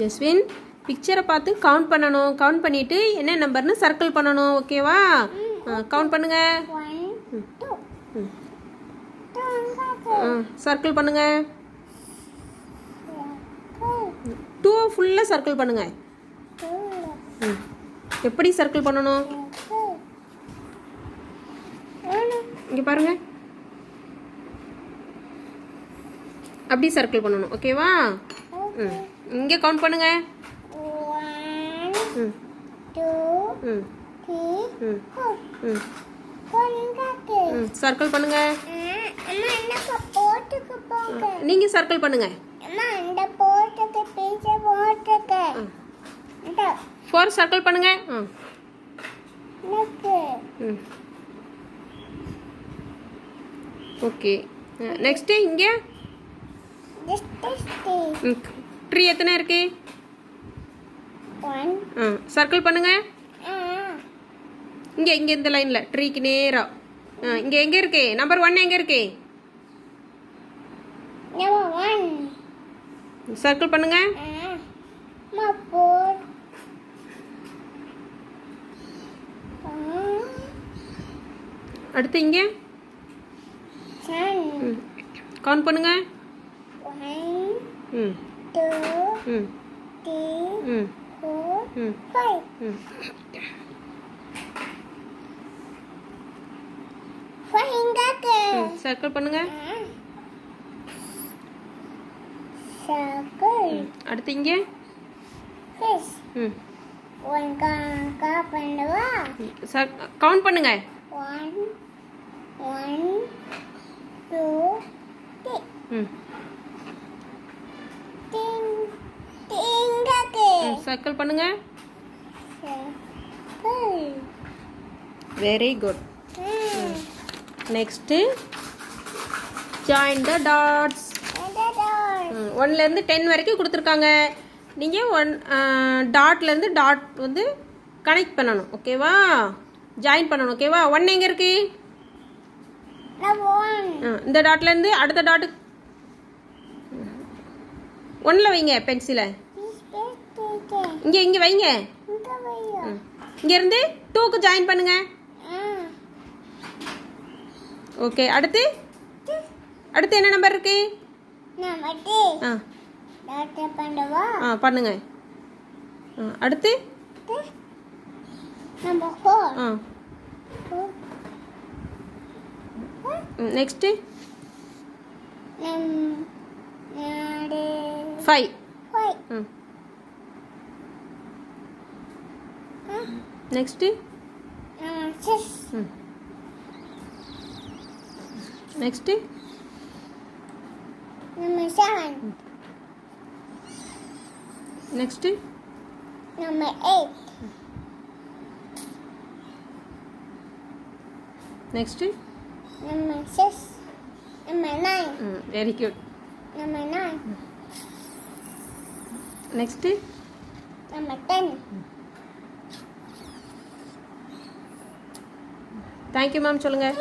ஜஸ்வின் பிக்சரை பார்த்து கவுண்ட் பண்ணணும். கவுண்ட் பண்ணிட்டு என்ன நம்பர்னு சர்க்கிள் பண்ணணும் ஓகேவா கவுண்ட் பண்ணுங்க. சர்க்கிள் பண்ணுங்க. டூ ஃபுல்லாக சர்க்கிள் பண்ணுங்க. ம். எப்படி சர்க்கிள் பண்ணணும்? இங்கே பாருங்க. அப்படி சர்க்கிள் பண்ணணும் ஓகேவா ம். இங்கே கவுண்ட் பண்ணுங்க. ம். ம். ம். ம். சர்க்கிள் பண்ணுங்க. நீங்கள் சர்க்கிள் பண்ணுங்க. ஃபோர் சர்க்கிள் பண்ணுங்க. ஓகே நெக்ஸ்ட்டு இங்கே. ட்ரீ எத்தனை இருக்கு? சர்க்கிள் பண்ணுங்க. இங்கே இங்கே இந்த லைனில் ட்ரீக்கு நேராக இங்கே எங்கே இருக்கு? நம்பர் ஒன் எங்கே இருக்கு? சர்க்கிள் பண்ணுங்க. அடுத்து இங்கே. கவுண்ட் பண்ணுங்க. ம். டூ ம் த்ரீ ம் ஃபோர் ம் ஃபைவ் ம் ஃபைங்காக்கு சர்க்கிள் பண்ணுங்க சர்க்கிள் அடுத்து இங்கே ஃபிஷ் ம் ஒன் கா பண்ணுவா கவுண்ட் பண்ணுங்க ஒன் ஒன் டூ த்ரீ ம் சர்க்கிள் பண்ணுங்க. Very good next join the dots ஒன்லேருந்து டென் வரைக்கும் கொடுத்துருக்காங்க. நீங்கள் ஒன் டாட்லேருந்து டாட் வந்து கனெக்ட் பண்ணணும் ஓகேவா ஜாயின் பண்ணணும் ஓகேவா ஒன் எங்கே இருக்கு? இந்த டாட்லேருந்து அடுத்த டாட்டு ஒன்றில் வைங்க பென்சிலை இங்கே. இங்கே வைங்க. இங்கேருந்து டூக்கு ஜாயின் பண்ணுங்க. ஓகே அடுத்து? அடுத்து என்ன நம்பர் இருக்கு? ஆ. பண்ணுங்க. அடுத்து? ஆ. நெக்ஸ்ட்டு நாடு. ஃபைவ் ஃபைவ் ம். நெக்ஸ்ட்டு நம்ம சிக்ஸ் ம் நெக்ஸ்ட்டு நம்ம செவன் நெக்ஸ்ட்டு நம்ம எயிட் நெக்ஸ்ட்டு நம்ம சிக்ஸ் நம்ம நைன் ம் வெரி குட் நம்ம நைன் நெக்ஸ்ட்டு நம்ம டென் தேங்க்யூ மேம் சொல்லுங்கள்